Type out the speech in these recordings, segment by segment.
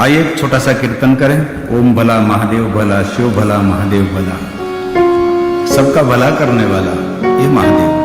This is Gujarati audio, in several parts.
आइए एक छोटा सा कीर्तन करें। ओम भला महादेव, भला शिव, भला महादेव, भला। सबका भला करने वाला ये महादेव।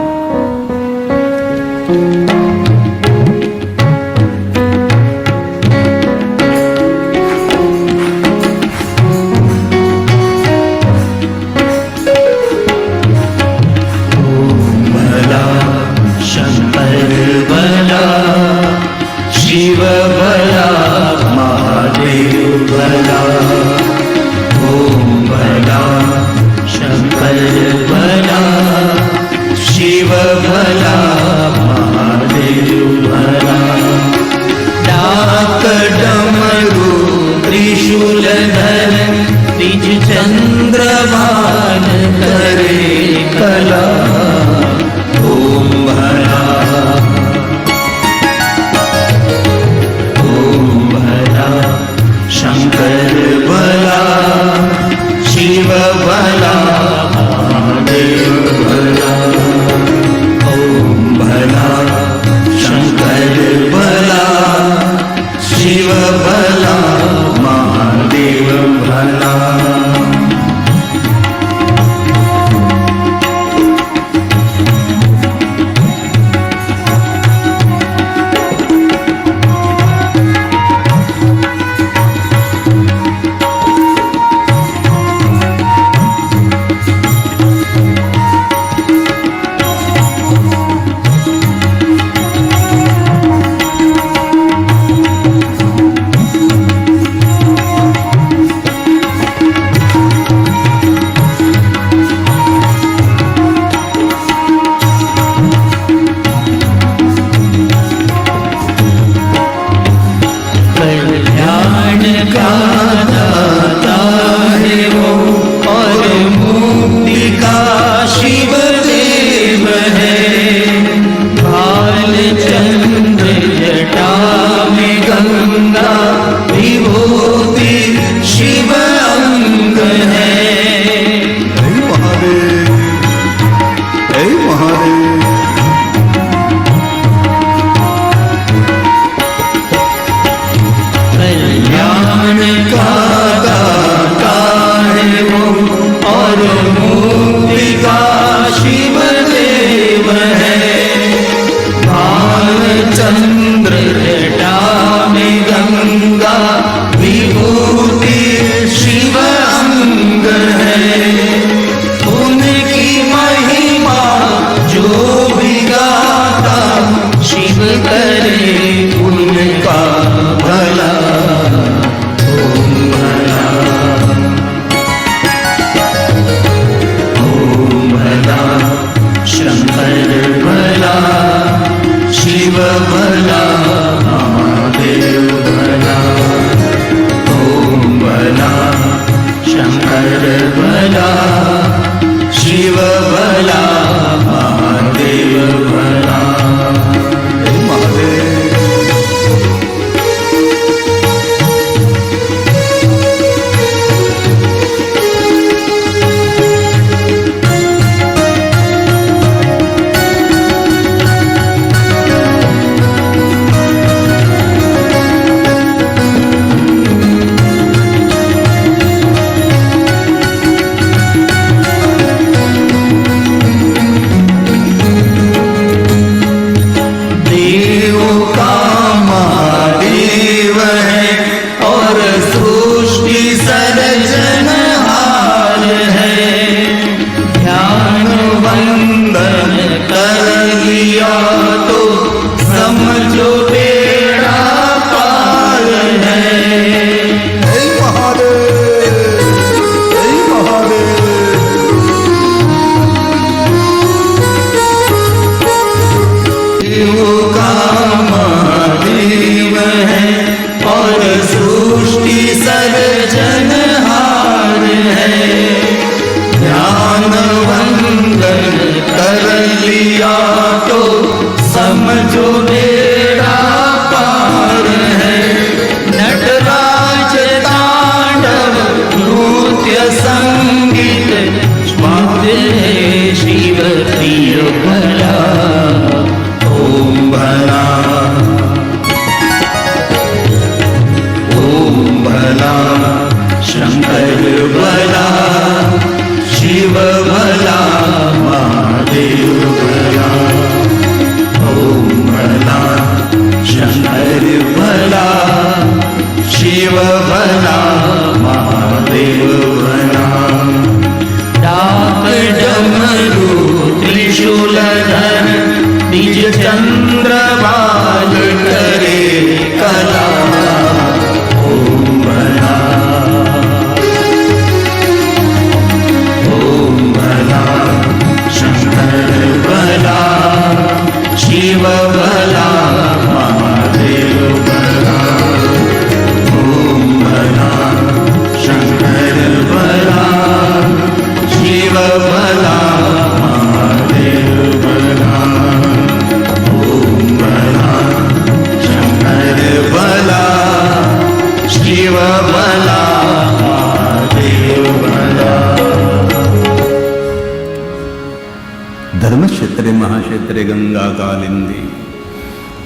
क्षेत्रे महाक्षेत्रे गंगा कालिंदी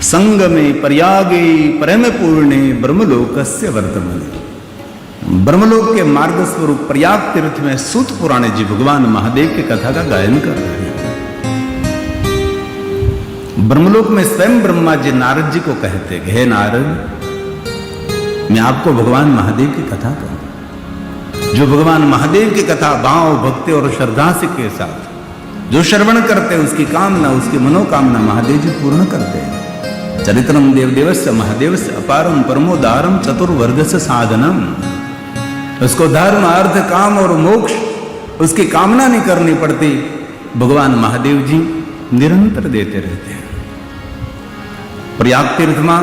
संगमे प्रयागे परम पूर्णे ब्रह्मलोकस्य वर्तमने ब्रह्मलोक के मार्ग स्वरूप प्रयाग तीर्थ में सूत पुराणे जी भगवान महादेव की कथा का गायन कर रहे हैं ब्रह्मलोक में स्वयं ब्रह्मा जी नारद जी को कहते हे नारद मैं आपको भगवान महादेव की कथा कहूँ जो भगवान महादेव की कथा भाव भक्ति और श्रद्धा से के साथ जो श्रवण करते हैं उसकी कामना उसकी मनोकामना महादेव जी पूर्ण करते हैं चरित्रम देवदेव से महादेव से अपारम परमोदारम चतुर्वर्ग से साधनम उसको धर्म अर्थ काम और मोक्ष उसकी कामना नहीं करनी पड़ती भगवान महादेव जी निरंतर देते रहते हैं પ્રયાગ તીર્થમાં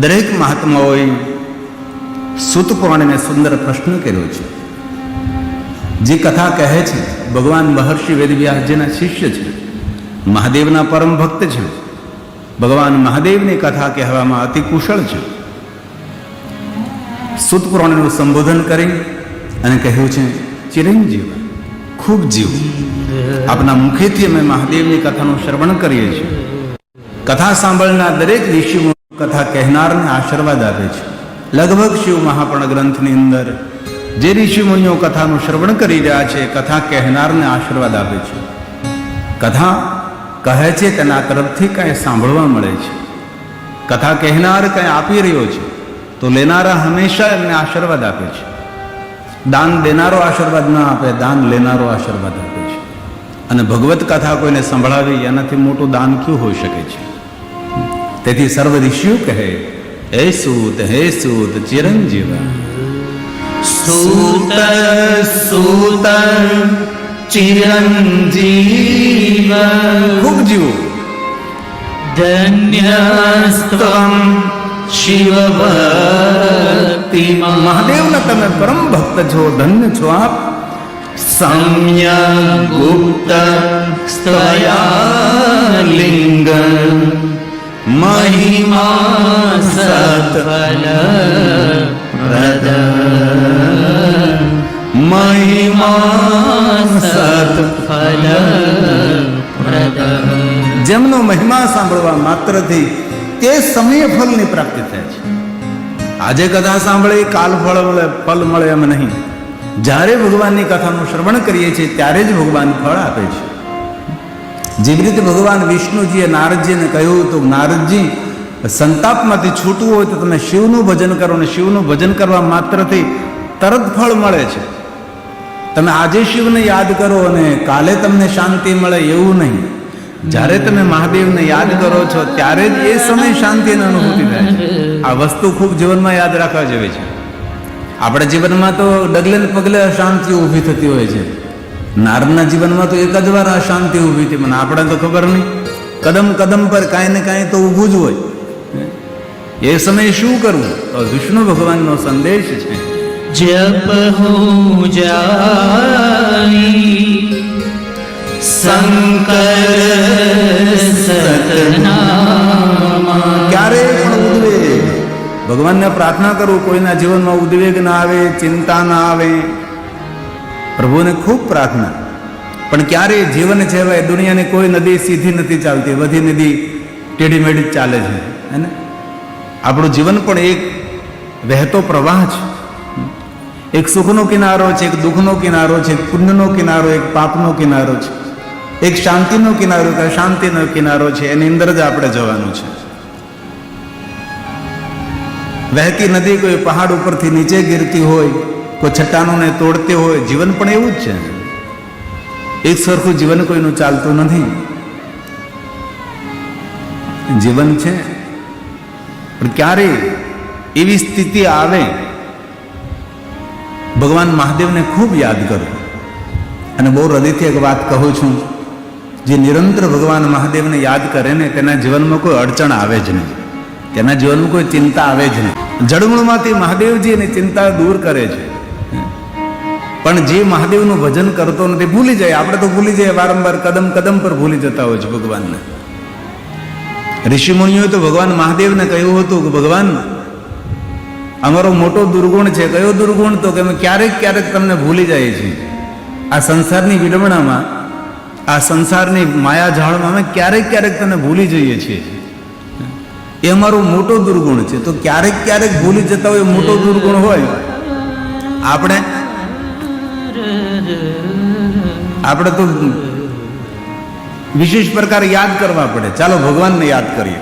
દરેક મહાત્માઓએ સુત પુરાણને सुंदर प्रश्न કર્યો છે જે કથા કહે છે, ભગવાન મહર્ષિ વેદવ્યાસજીના શિષ્ય છે, મહાદેવના પરમ ભક્ત છે. ભગવાન મહાદેવની કથા કહેવામાં અતિ કુશળ છે. સુતપુરાણનું સંબોધન કરી અને કહ્યું છે, ચિરંજીવ, ખૂબ જીવ. આપના મુખેથી અમે મહાદેવની કથાનું શ્રવણ કરીએ છીએ. કથા સાંભળનાર દરેક ઋષિ કથા કહેનારને આશીર્વાદ આપે છે. લગભગ શિવ મહાપર્ણ ગ્રંથની અંદર જે ઋષિ મુનિઓ કથાનું શ્રવણ કરી રહ્યા છે, કથા કહેનારને આશીર્વાદ આપે છે. કથા કહે છે તેના તરફથી કાંઈ સાંભળવા મળે છે. કથા કહેનાર કંઈ આપી રહ્યો છે, તો લેનારા હંમેશા એમને આશીર્વાદ આપે છે. દાન દેનારો આશીર્વાદ ના આપે, દાન લેનારો આશીર્વાદ આપે છે. અને ભગવત કથા કોઈને સંભળાવી, એનાથી મોટું દાન કયું હોઈ શકે છે? તેથી સર્વ ઋષિઓ કહે, હે સૂત હે સૂત, ચિરંજીવ सूत सूत चिरञ्जीव ખૂબ જીવો धन्यस्त्वं शिवभक्तिमा મહાદેવના તમે પરમ ભક્ત છો ધન્ય છો આપ सम्यगुप्त स्त्वया लिङ्ग महिमा सत्फल प्रद महिमा सत्फल प्रद જેમનો મહિમા સાંભળવા માત્રથી તે સમય ફલની પ્રાપ્તિ થાય છે. આજે કથા સાંભળે, કાલ ફળ મળે, ફલ મળે એમ નહીં. જ્યારે ભગવાનની કથાનું શ્રવણ કરીએ છીએ, ત્યારે જ ભગવાન ફળ આપે છે. જેવી રીતે ભગવાન વિષ્ણુજીએ નારદજીને કહ્યું, તો નારદજી સંતાપમાંથી છૂટવું હોય તો તમે શિવનું ભજન કરો અને શિવનું ભજન કરવા માત્રથી તરત ફળ મળે છે. તમે આજે શિવને યાદ કરો અને કાલે તમને શાંતિ મળે એવું નહીં. જ્યારે તમે મહાદેવને યાદ કરો છો, ત્યારે જ એ સમય શાંતિની અનુભૂતિ થાય છે. આ વસ્તુ ખૂબ જીવનમાં યાદ રાખવા જેવી છે. આપણા જીવનમાં તો ડગલે પગલે અશાંતિ ઊભી થતી હોય છે. નારદના જીવનમાં તો એક જ વાર અશાંતિ ઊભી હતી, મને આપણે તો ખબર નહીં. કદમ કદમ પર કાંઈ ને કાંઈ તો ઊભું જ હોય. એ સમયે શું કરવું તો વિષ્ણુ ભગવાનનો સંદેશ છે. જપ હો જાઈ શંકર ક્યારે પણ ઉદ્વેગ. ભગવાનને પ્રાર્થના કરું કોઈના જીવનમાં ઉદ્વેગ ના આવે ચિંતા ના આવે. પ્રભુને ખૂબ પ્રાર્થના. પણ ક્યારે જીવન છે દુનિયાની કોઈ નદી સીધી નથી ચાલતી. બધી નદી ટેઢી મેઢી ચાલે છે. હે ને? આપણું જીવન પણ એક વહેતો પ્રવાહ છે. એક સુખનો કિનારો છે, એક દુઃખનો કિનારો છે, એક પુણ્યનો કિનારો, એક પાપનો કિનારો છે. એક શાંતિનો કિનારો કે શાંતિનો કિનારો છે, એની અંદર જ આપણે જવાનું છે. વહેતી નદી કોઈ પહાડ ઉપરથી નીચે ગીરતી હોય, કોઈ છટ્ટાનોને તોડતી હોય, જીવન પણ એવું જ છે. એક સરખું જીવન કોઈનું ચાલતું નથી. જીવન છે પણ ક્યારે એવી સ્થિતિ આવે? ભગવાન મહાદેવને ખૂબ યાદ કરો. અને બહુ હૃદયથી એક વાત કહું છું. જે નિરંતર ભગવાન મહાદેવને યાદ કરે ને, તેના જીવનમાં કોઈ અડચણ આવે જ નહીં. તેના જીવનમાં કોઈ ચિંતા આવે જ નહીં. જળમૂળમાંથી મહાદેવજી એની ચિંતા દૂર કરે છે. પણ જે મહાદેવનું ભજન કરતો નથી ભૂલી જાય. આપણે તો ભૂલી જાય વારંવાર, કદમ કદમ પર ભૂલી જતા હોય છે ભગવાનને. ઋષિ મુનિઓએ તો ભગવાન મહાદેવને કહ્યું હતું કે, ભગવાન, અમારો મોટો દુર્ગુણ છે. કયો દુર્ગુણ? તો કે અમે ક્યારેક ક્યારેક તમને ભૂલી જાય છીએ. આ સંસારની વિડમણામાં આ સંસારની માયા જાળમાં અમે ક્યારેક ક્યારેક તમને ભૂલી જઈએ છીએ. એ અમારો મોટો દુર્ગુણ છે. તો ક્યારેક ક્યારેક ભૂલી જતા હોય મોટો દુર્ગુણ હોય. આપણે આપણે તો વિશેષ પ્રકાર યાદ કરવા પડે. ચાલો ભગવાનને યાદ કરીએ.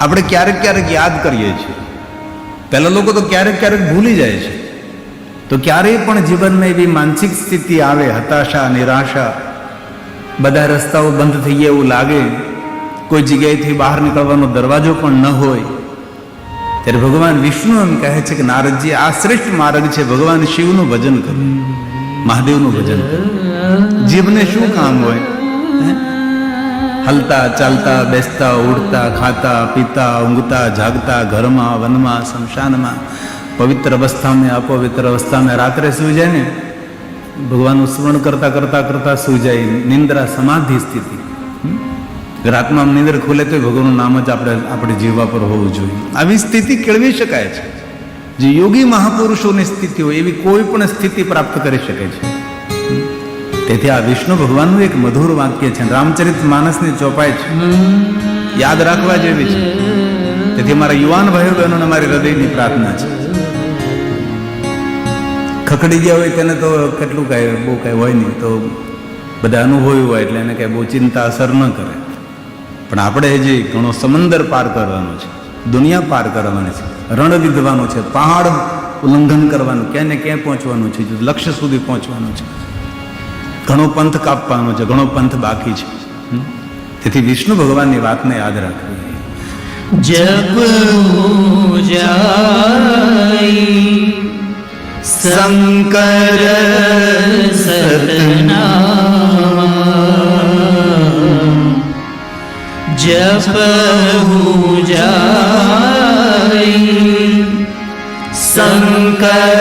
આપણે ક્યારેક ક્યારેક યાદ કરીએ છીએ. પહેલા લોકો તો ક્યારેક ક્યારેક ભૂલી જાય છે. તો ક્યારેય પણ જીવનમાં એવી માનસિક સ્થિતિ આવે, હતાશા, નિરાશા, બધા રસ્તાઓ બંધ થઈ ગયા એવું લાગે. કોઈ જગ્યાએથી બહાર નીકળવાનો દરવાજો પણ ન હોય. ત્યારે ભગવાન વિષ્ણુ એમ કહે છે કે નારદજી, આ શ્રેષ્ઠ માર્ગ છે. ભગવાન શિવનું ભજન કરવું મહાદેવનું ભજન કરો. જીભને શું કામ હોય? હલતા, ચાલતા, બેસતા, ઉડતા, ખાતા, પીતા, ઊંઘતા, જાગતા, ઘરમાં, વનમાં શમશાનમાં પવિત્ર અવસ્થામાં અપવિત્ર અવસ્થામાં રાત્રે સૂઈ જાય ને? ભગવાનનું સ્મરણ કરતા કરતા કરતા સૂઈ જાય નિંદ્રા સમાધિ સ્થિતિ? રાતમાં નિંદ્ર ખુલે તો ભગવાનનું નામ જ આપણે આપણે જીવવા પર હોવું જોઈએ. આવી સ્થિતિ કેળવી શકાય છે. જે યોગી મહાપુરુષોની સ્થિતિ હોય એવી કોઈ પણ સ્થિતિ પ્રાપ્ત કરી શકે છે. તેથી આ વિષ્ણુ ભગવાનનું એક મધુર વાક્ય છે. રામચરિત માનસની ચોપાઈ છે. યાદ રાખવા જેવી છે. તેથી મારા યુવાન ભાઈઓ બહેનોને મારી હૃદયની પ્રાર્થના છે. ખખડી ગયા હોય તેને તો કેટલું કાંઈ, બહુ કાંઈ હોય નહીં. તો બધા અનુભવ્યું હોય એટલે એને કાંઈ બહુ ચિંતા અસર ન કરે. પણ આપણે હજી ઘણો સમંદર પાર કરવાનો છે. દુનિયા પાર કરવાની છે. રણ વિધવાનું છે. પહાડ ઉલ્લંઘન કરવાનું. ક્યાં ને ક્યાં પહોંચવાનું છે? લક્ષ્ય સુધી પહોંચવાનું છે. ઘણો પંથ કાપવાનો છે, ઘણો પંથ બાકી છે. તેથી વિષ્ણુ ભગવાનની વાતને યાદ રાખવી જબ શંકર સતના જપ જાય શંકર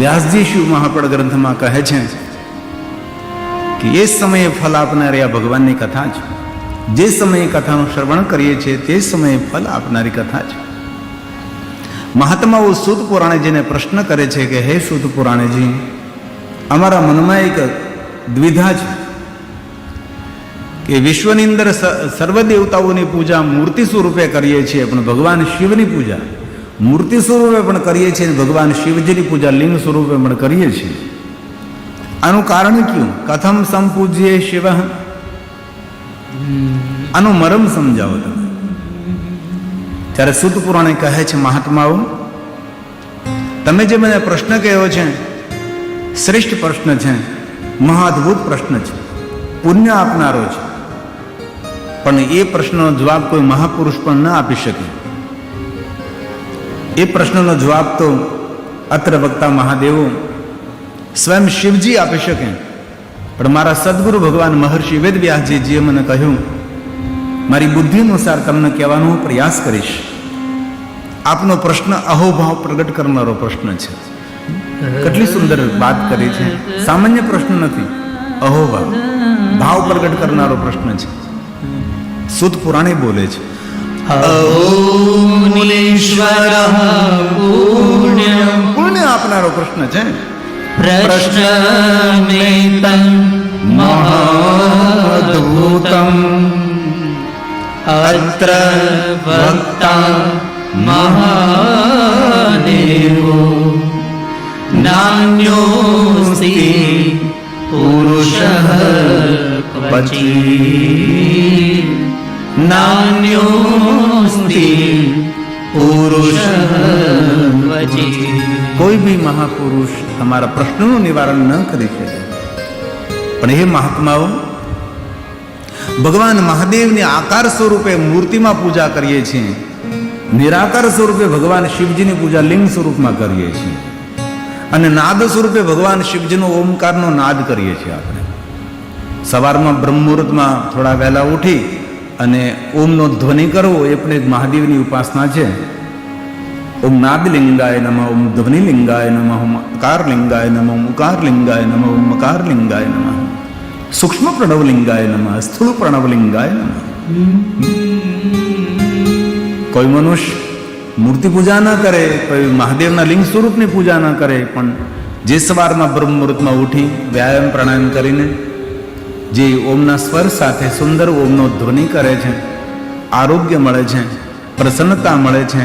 વ્યાસજી શિવ મહાપડ ગ્રંથમાં કહે છે કે એ સમયે ફલ આપનારી આ ભગવાનની કથા છે જે સમયે કથાનું શ્રવણ કરીએ છીએ, તે સમયે ફલ આપનારી કથા છે મહાત્માઓ સુદ પુરાણેજીને પ્રશ્ન કરે છે કે, હે સુદ પુરાણેજી, અમારા મનમાં એક દ્વિધા છે કે વિશ્વની અંદર સર્વ દેવતાઓની પૂજા મૂર્તિ સ્વરૂપે કરીએ છીએ, પણ ભગવાન શિવની પૂજા મૂર્તિ સ્વરૂપે પણ કરીએ છીએ ભગવાન શિવજીની પૂજા લિંગ સ્વરૂપે પણ કરીએ છીએ. આનું કારણ કયું? કથમ સંપૂજ્ય શિવ. આનું મરમ સમજાવો તમે. ત્યારે સુત પુરાણે કહે છે મહાત્માઓ, તમે જે મને પ્રશ્ન કહ્યો છે, શ્રેષ્ઠ પ્રશ્ન છે, મહાદભુત પ્રશ્ન છે, પુણ્ય આપનારો છે. પણ એ પ્રશ્નનો જવાબ કોઈ મહાપુરુષ પણ ન આપી શકે. એ પ્રશ્નનો જવાબ તો અત્ર વક્તા મહાદેવો સ્વયં શિવજી આપી શકે. પણ મારા સદગુરુ ભગવાન મહર્ષિ વેદવ્યાસજી જીએ મને કહ્યું, મારી બુદ્ધિ અનુસાર તમને કહેવાનો પ્રયાસ કરીશ. આપનો પ્રશ્ન અહોભાવ પ્રગટ કરનારો પ્રશ્ન છે. કેટલી સુંદર વાત કરી છે. સામાન્ય પ્રશ્ન નથી, અહોભાવ. ભાવ પ્રગટ કરનારો પ્રશ્ન છે. સુત પુરાણે બોલે છે. અહોનીશ્વર પુણ્ય પુણ્ય આપનારો પ્રશ્ન છે પ્રશ્નમેતં મહાદૂતમ અત્ર વક્તા મહાદેવો નાન્યોસ્તિ પુરુષ પછી નાન્યોસ્તિ કોઈ બી મહાપુરુષ તમારા પ્રશ્નનું નિવારણ ન કરી શકે. પણ એ મહાત્માઓ, ભગવાન મહાદેવની આકાર સ્વરૂપે મૂર્તિમાં પૂજા કરીએ છીએ. નિરાકાર સ્વરૂપે ભગવાન શિવજીની પૂજા લિંગ સ્વરૂપમાં કરીએ છીએ. અને નાદ સ્વરૂપે ભગવાન શિવજીનો ઓમકારનો નાદ કરીએ છીએ આપણે. સવારમાં બ્રહ્મુહૂર્તમાં થોડા વહેલા ઉઠી અને ઓમનો ધ્વનિ કરવો એ પણ એક મહાદેવની ઉપાસના છે. ઓમ નાદલિંગાય નમઃ ઓમ ધ્વનિલિંગાય નમઃ ઓમ અકારલિંગાય નમઃ ઓમ ઉકારલિંગાય નમઃ ઓમ મકારલિંગાય નમઃ સૂક્ષ્મ પ્રણવલિંગાય નમઃ સ્થૂળ પ્રણવલિંગાય નમઃ કોઈ મનુષ્ય મૂર્તિ પૂજા ન કરે કોઈ મહાદેવના લિંગ સ્વરૂપની પૂજા ન કરે પણ જે સવારમાં બ્રહ્મ મુહૂર્તમાં ઉઠી વ્યાયામ પ્રાણાયામ કરીને જે ઓમના સ્વર સાથે સુંદર ઓમનો ધ્વનિ કરે છે આરોગ્ય મળે છે પ્રસન્નતા મળે છે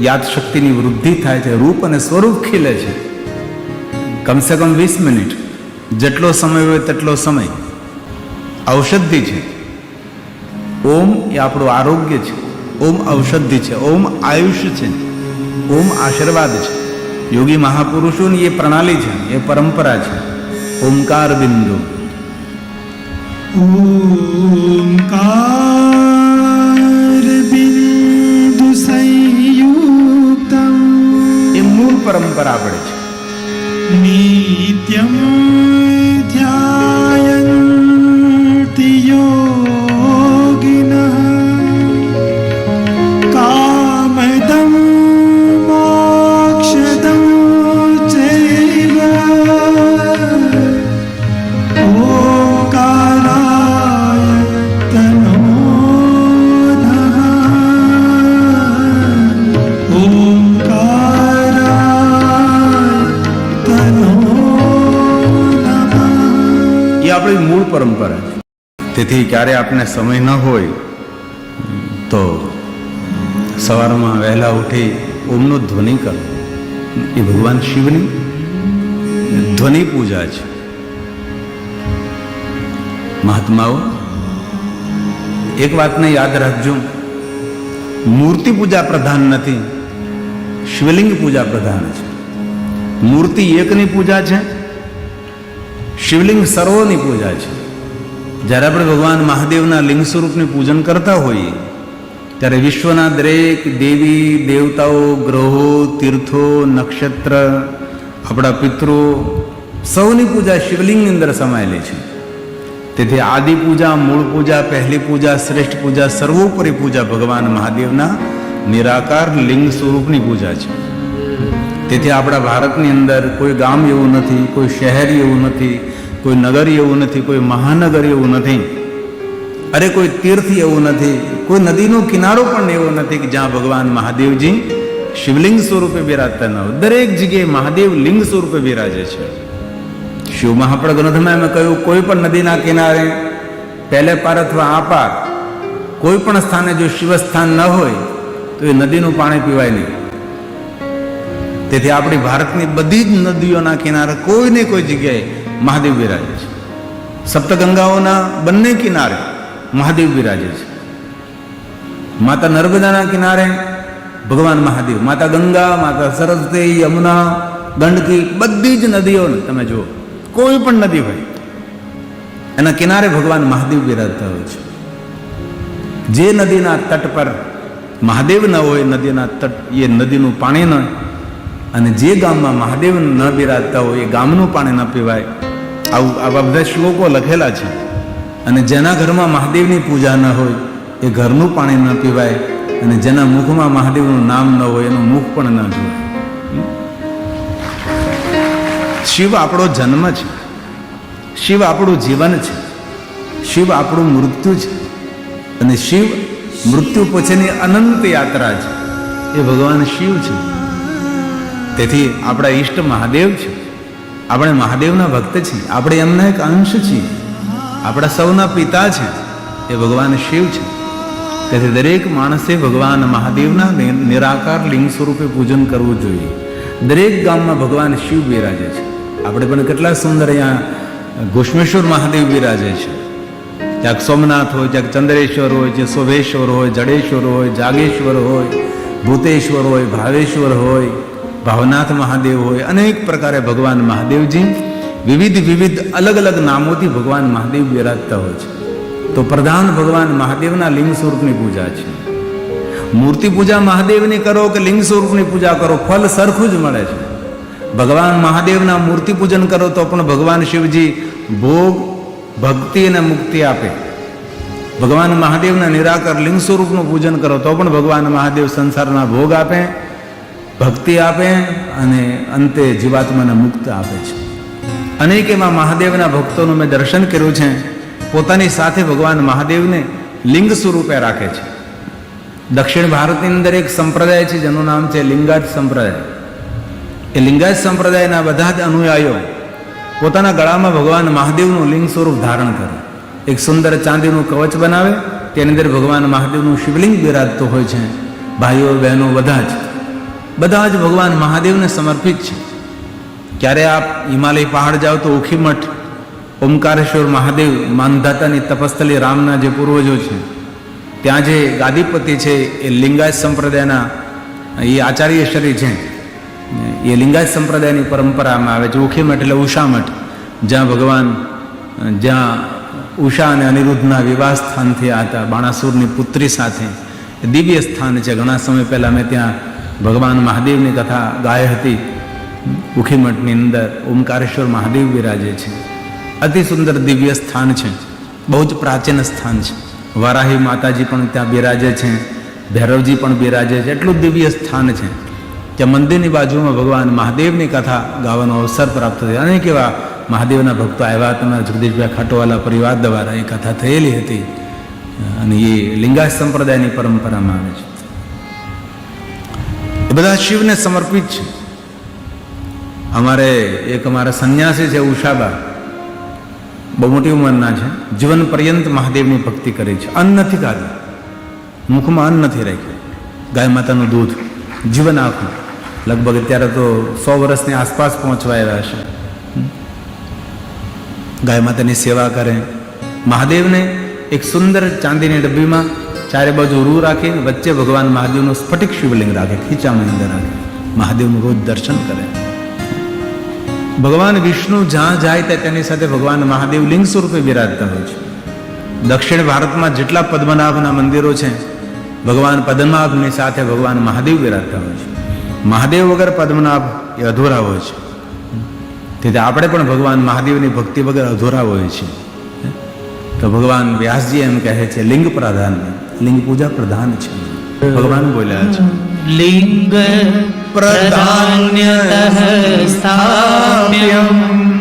યાદશક્તિની વૃદ્ધિ થાય છે, રૂપ અને સ્વરૂપ ખીલે છે. કમસે કમ વીસ મિનિટ, જેટલો સમય હોય તેટલો સમય. ઔષધિ છે. ઓમ એ આપણું આરોગ્ય છે. ઓમ ઔષધિ છે, ઓમ આયુષ્ય છે. ઓમ આશીર્વાદ છે. યોગી મહાપુરુષોની એ પ્રણાલી છે, એ પરંપરા છે. ઓમકાર બિંદુ. ઓમકાર બિંદુ. પરંપરા પડે છે. નિત્યમ તેથી ક્યારે આપણે સમય ન હોય, તો સવારમાં વહેલા ઉઠી ઓમનો ધ્વનિ કરો. એ ભગવાન શિવની ધ્વનિ પૂજા છે. મહાત્માઓ, એક વાતને યાદ રાખજો. મૂર્તિ પૂજા પ્રધાન નથી, શિવલિંગ પૂજા પ્રધાન છે. મૂર્તિ એકની પૂજા છે, શિવલિંગ સર્વોની પૂજા છે. જ્યારે આપણે ભગવાન મહાદેવના લિંગ સ્વરૂપની પૂજન કરતા હોઈએ, ત્યારે વિશ્વના દરેક દેવી, દેવતાઓ, ગ્રહો, તીર્થો, નક્ષત્ર, આપણા પિતૃ સૌની પૂજા શિવલિંગની અંદર સમાયેલી છે. તેથી આદિ પૂજા, મૂળ પૂજા, પહેલી પૂજા, શ્રેષ્ઠ પૂજા, સર્વોપરી પૂજા ભગવાન મહાદેવના નિરાકાર લિંગ સ્વરૂપની પૂજા છે. તેથી આપણા ભારતની અંદર કોઈ ગામ એવું નથી, કોઈ શહેર એવું નથી કોઈ નગર એવું નથી, કોઈ મહાનગર એવું નથી. અરે કોઈ તીર્થ એવું નથી, કોઈ નદીનો કિનારો પણ એવો નથી કે જ્યાં ભગવાન મહાદેવજી શિવલિંગ સ્વરૂપે બિરાજતા ન હોય. દરેક જગ્યાએ મહાદેવ લિંગ સ્વરૂપે બિરાજે છે. શિવ મહાપ્રદ ગ્રંથમાં એમ કહ્યું, કોઈ પણ નદીના કિનારે પહેલે પાર અથવા આ પાર કોઈ પણ સ્થાને જો શિવસ્થાન ન હોય, તો એ નદીનું પાણી પીવાય નહીં. તેથી આપણી ભારતની બધી જ નદીઓના કિનારે કોઈ ને કોઈ જગ્યાએ મહાદેવ બિરાજે છે. સપ્તગંગાઓના બંને કિનારે મહાદેવ બિરાજે છે. માતા નર્મદાના કિનારે ભગવાન મહાદેવ, માતા ગંગા, માતા સરસ્વતી, યમુના ગંડકી બધી જ નદીઓને તમે જુઓ, કોઈ પણ નદી હોય, એના કિનારે ભગવાન મહાદેવ બિરાજતા હોય છે. જે નદીના તટ પર મહાદેવ ન હોય, નદીના તટ, એ નદીનું પાણી ન અને જે ગામમાં મહાદેવ ન બિરાજતા હોય, એ ગામનું પાણી ન પીવાય આવું આવા બધા શ્લોકો લખેલા છે. અને જેના ઘરમાં મહાદેવની પૂજા ન હોય, એ ઘરનું પાણી ન પીવાય, અને જેના મુખમાં મહાદેવનું નામ ન હોય, એનું મુખ પણ ન જોવાય. શિવ આપણો જન્મ છે. શિવ આપણું જીવન છે. શિવ આપણું મૃત્યુ છે. અને શિવ મૃત્યુ પછીની અનંત યાત્રા છે. એ ભગવાન શિવ છે. તેથી આપણા ઈષ્ટ મહાદેવ છે. આપણે મહાદેવના ભક્ત છીએ. આપણે એમના એક અંશ છીએ. આપણા સૌના પિતા છે. એ ભગવાન શિવ છે. તેથી દરેક માણસે ભગવાન મહાદેવના નિરાકાર લિંગ સ્વરૂપે પૂજન કરવું જોઈએ. દરેક ગામમાં ભગવાન શિવ બિરાજે છે. આપણે પણ કેટલા સુંદર અહીંયા ઘુષ્મેશ્વર મહાદેવ બિરાજે છે. ક્યાંક સોમનાથ હોય, ક્યાંક ચંદ્રેશ્વર હોય, જે શોભેશ્વર હોય, જડેશ્વર હોય, જાગેશ્વર હોય, ભૂતેશ્વર હોય, ભાવેશ્વર હોય ભાવનાથ મહાદેવ હોય, અનેક પ્રકારે ભગવાન મહાદેવજી, વિવિધ વિવિધ અલગ અલગ નામોથી ભગવાન મહાદેવ બિરાજતા હોય છે. તો પ્રધાન ભગવાન મહાદેવના લિંગ સ્વરૂપની પૂજા છે. મૂર્તિ પૂજા મહાદેવની કરો કે લિંગ સ્વરૂપની પૂજા કરો, ફલ સરખું જ મળે છે. ભગવાન મહાદેવના મૂર્તિ પૂજન કરો તો પણ ભગવાન શિવજી ભોગ, ભક્તિ અને મુક્તિ આપે. ભગવાન મહાદેવના નિરાકર લિંગ સ્વરૂપનું પૂજન કરો તો પણ ભગવાન મહાદેવ સંસારના ભોગ આપે. ભક્તિ આપે અને અંતે જીવાત્માને મુક્ત આપે છે. અનેક એવા મહાદેવના ભક્તોનું મેં દર્શન કર્યું છે. પોતાની સાથે ભગવાન મહાદેવને લિંગ સ્વરૂપે રાખે છે. દક્ષિણ ભારતની અંદર એક સંપ્રદાય છે, જેનું નામ છે લિંગાયત સંપ્રદાય. એ લિંગાયત સંપ્રદાયના બધા જ અનુયાયીઓ પોતાના ગળામાં ભગવાન મહાદેવનું લિંગ સ્વરૂપ ધારણ કરે. એક સુંદર ચાંદીનું કવચ બનાવે, તેની અંદર ભગવાન મહાદેવનું શિવલિંગ બિરાજતું હોય છે. ભાઈઓ, બહેનો બધા જ બધા જ ભગવાન મહાદેવને સમર્પિત છે. ક્યારે આપ હિમાલય પહાડ જાઓ તો ઉખીમઠ ઓમકારેશ્વર મહાદેવ, માનધાતાની તપસ્થલી રામના જે પૂર્વજો છે, ત્યાં જે ગાદીપતિ છે એ લિંગાયત સંપ્રદાયના, એ આચાર્યશ્રી છે, એ લિંગાયત સંપ્રદાયની પરંપરામાં આવે છે ઉખીમઠ એટલે ઉષામઠ જ્યાં ભગવાન, જ્યાં ઉષા અને અનિરુદ્ધના વિવાહ સ્થાન થયા હતા, બાણાસુરની પુત્રી સાથે દિવ્ય સ્થાન છે. ઘણા સમય પહેલાં મેં ત્યાં ભગવાન મહાદેવની કથા ગાય હતી. ઉખીમઠની અંદર ઓમકારેશ્વર મહાદેવ બિરાજે છે. અતિ સુંદર દિવ્ય સ્થાન છે. બહુ જ પ્રાચીન સ્થાન છે. વારાહી માતાજી પણ ત્યાં બિરાજે છે. ભૈરવજી પણ બિરાજે છે. એટલું દિવ્ય સ્થાન છે ત્યાં મંદિરની બાજુમાં ભગવાન મહાદેવની કથા ગાવાનો અવસર પ્રાપ્ત થયો. અનેક એવા મહાદેવના ભક્તો આવ્યા તમારા જગદીશભાઈ ખાટોવાલા પરિવાર દ્વારા એ કથા થયેલી હતી. અને એ લિંગાયત સંપ્રદાયની પરંપરામાં આવે છે. બધા શિવને સમર્પિત છે. અમારે એક અમારા સંન્યાસી છે, ઉષાબા. બહુ મોટી ઉંમરના છે. જીવન પર્યંત મહાદેવની ભક્તિ કરી છે. અન્ન નથી ખાધું. મુખમાં અન્ન નથી રાખ્યું. ગાય માતાનું દૂધ, જીવન આખું. લગભગ અત્યારે તો સો વર્ષની આસપાસ પહોંચવા આવ્યા છે ગાય માતાની સેવા કરે. મહાદેવને એક સુંદર ચાંદીની ડબ્બીમાં ચારે બાજુ રૂ રાખી વચ્ચે ભગવાન મહાદેવનું સ્ફટિક શિવલિંગ રાખે, ખીચામાં અંદર રાખે. મહાદેવનું રોજ દર્શન કરે. ભગવાન વિષ્ણુ જ્યાં જાય ત્યાં તેની સાથે ભગવાન મહાદેવ લિંગ સ્વરૂપે બિરાજતા હોય છે. દક્ષિણ ભારતમાં જેટલા પદ્મનાભના મંદિરો છે, ભગવાન પદ્મનાભની સાથે ભગવાન મહાદેવ બિરાજતા હોય છે. મહાદેવ વગર પદ્મનાભ એ અધૂરા હોય છે. તેથી આપણે પણ ભગવાન મહાદેવની ભક્તિ વગર અધૂરા હોય છે. તો ભગવાન વ્યાસજી એમ કહે છે, લિંગ પ્રધાન લિંગ પૂજા પ્રધાન છે. ભગવાન બોલ્યા છે. લિંગ પ્રધાન્ય સ્થાપ્યમ,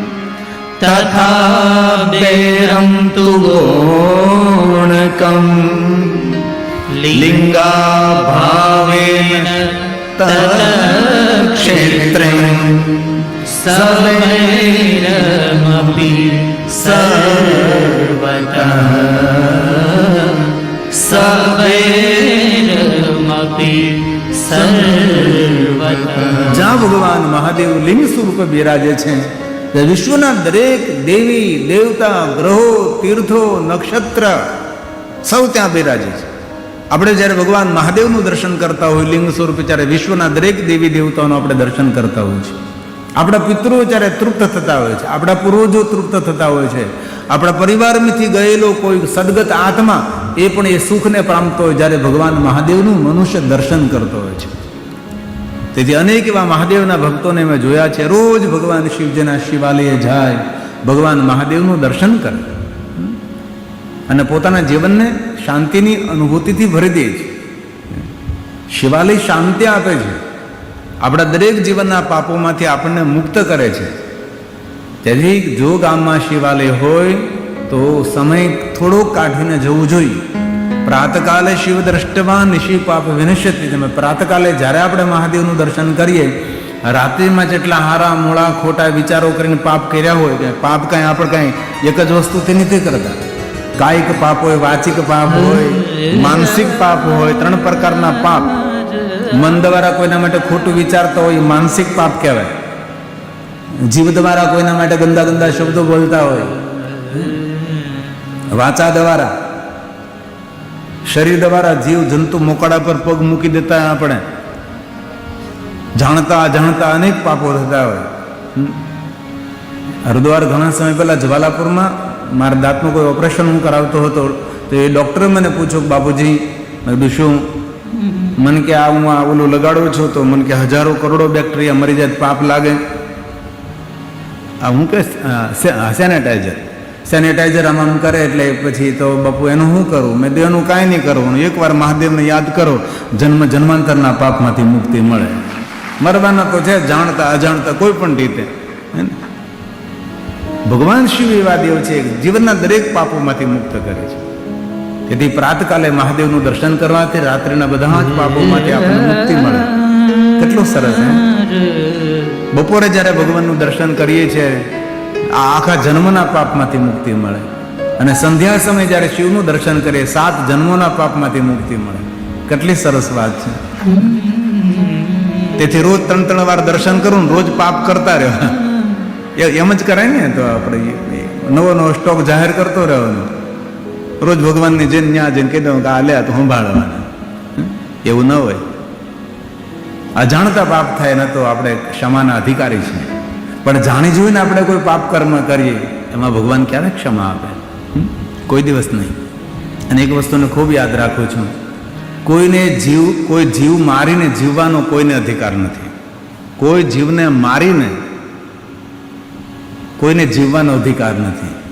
તથા બેરમ તુ ગુણકમ. લિંગા ભાવેન તદ ક્ષેત્રે સવૈરમપી સર્વત જ્યાં ભગવાન મહાદેવ લિંગ સ્વરૂપે બિરાજે છે. વિશ્વના દરેક દેવી, દેવતા, ગ્રહો, તીર્થો, નક્ષત્ર સૌ ત્યાં બિરાજે છે. આપણે જ્યારે ભગવાન મહાદેવનું દર્શન કરતા હોય લિંગ સ્વરૂપે, ત્યારે વિશ્વના દરેક દેવી દેવતાઓનું આપણે દર્શન કરતા હોઈએ છીએ આપણા પિતૃઓ જ્યારે તૃપ્ત થતા હોય છે, આપણા પૂર્વજો તૃપ્ત થતા હોય છે, આપણા પરિવારમાંથી ગયેલો કોઈ સદગત આત્મા એ પણ એ સુખને પામતો હોય જ્યારે ભગવાન મહાદેવનું મનુષ્ય દર્શન કરતો હોય છે. તેથી અનેક એવા મહાદેવના ભક્તોને મેં જોયા છે, રોજ ભગવાન શિવજીના શિવાલયે જાય, ભગવાન મહાદેવનું દર્શન કરે. અને પોતાના જીવનને શાંતિની અનુભૂતિથી ભરી દે છે. શિવાલય શાંતિ આપે છે. આપણા દરેક જીવનના પાપોમાંથી આપણને મુક્ત કરે છે. તેથી જો ગામમાં શિવાલય હોય તો સમય થોડો કાઢીને જવું જોઈએ. પ્રાતકાલે શિવ દ્રષ્ટવાન નિશી પાપ વિનશ્યતી. તમે પ્રાતકાલે જ્યારે આપણે મહાદેવનું દર્શન કરીએ રાત્રિમાં જેટલા હારા મોળા ખોટા વિચારો કરીને પાપ કર્યા હોય કે પાપ કાંઈ આપણે કાંઈ એક જ વસ્તુથી નથી કરતા. કાયિક પાપ હોય વાચિક પાપ હોય માનસિક પાપ હોય ત્રણ પ્રકારના પાપ. મન દ્વારા કોઈના માટે ખોટું વિચારતા હોય માનસિક પાપ કહેવાય. જીવ દ્વારા કોઈના માટે ગંદા ગંદા શબ્દો બોલતા હોય. વાચા દ્વારા. શરીર દ્વારા જીવ જંતુ મોકાળા પર પગ મૂકી દેતા આપણે. જાણતા અજાણતા અનેક પાપો થતા હોય. હરિદ્વાર ઘણા સમય પહેલા જવાલાપુરમાં મારા દાંતનું કોઈ ઓપરેશન હું કરાવતો હતો તો એ ડૉક્ટરે મને પૂછ્યું બાપુજી, મેં કીધું, શું મને કે આ હું આ ઓલું લગાડું છું તો મન કે હજારો કરોડો બેક્ટેરિયા મરી જાય પાપ લાગે. આ હું કે સેનેટાઈઝર સેનેટાઈઝર આમ આમ કરે એટલે પછી તો બાપુ એનું શું કરું? મેં દેવનું કાંઈ નહીં કરવું એકવાર મહાદેવને યાદ કરો, જન્મ જન્માંતરના પાપમાંથી મુક્તિ મળે. મરવાના તો છે, જાણતા, અજાણતા કોઈ પણ રીતે. ભગવાન શિવ એવા દેવ છે જીવનના દરેક પાપોમાંથી મુક્ત કરે છે. તેથી પ્રાતકાલે મહાદેવનું દર્શન કરવાથી રાત્રિના બધા જ પાપોમાંથી આપણને મુક્તિ મળે. કેટલું સરસ, હે? બપોરે જ્યારે ભગવાનનું દર્શન કરીએ છીએ, આ આખા જન્મના પાપમાંથી મુક્તિ મળે. અને સંધ્યા સમયે જ્યારે શિવનું દર્શન કરીએ, સાત જન્મોના પાપમાંથી મુક્તિ મળે. કેટલી સરસ વાત છે. તેથી રોજ ત્રણ ત્રણ વાર દર્શન કરું રોજ પાપ કરતા રહ્યો એમ જ કરાય ને તો આપણે નવો નવો સ્ટોક જાહેર કરતો રહેવાનો. રોજ ભગવાનની જેને ન્યા જઈને કહી દઉં કે આ લે તો સંભાળવાના. એવું ન હોય. અજાણતા પાપ થાય ન તો આપણે ક્ષમાના અધિકારી છીએ. પણ જાણી જોઈને આપણે કોઈ પાપ કર્મ કરીએ, એમાં ભગવાન ક્યારે ક્ષમા આપે? કોઈ દિવસ નહીં. અને એક વસ્તુને ખૂબ યાદ રાખું છું. કોઈને જીવ, કોઈ જીવ મારીને જીવવાનો કોઈને અધિકાર નથી. કોઈ જીવને મારીને કોઈને જીવવાનો અધિકાર નથી.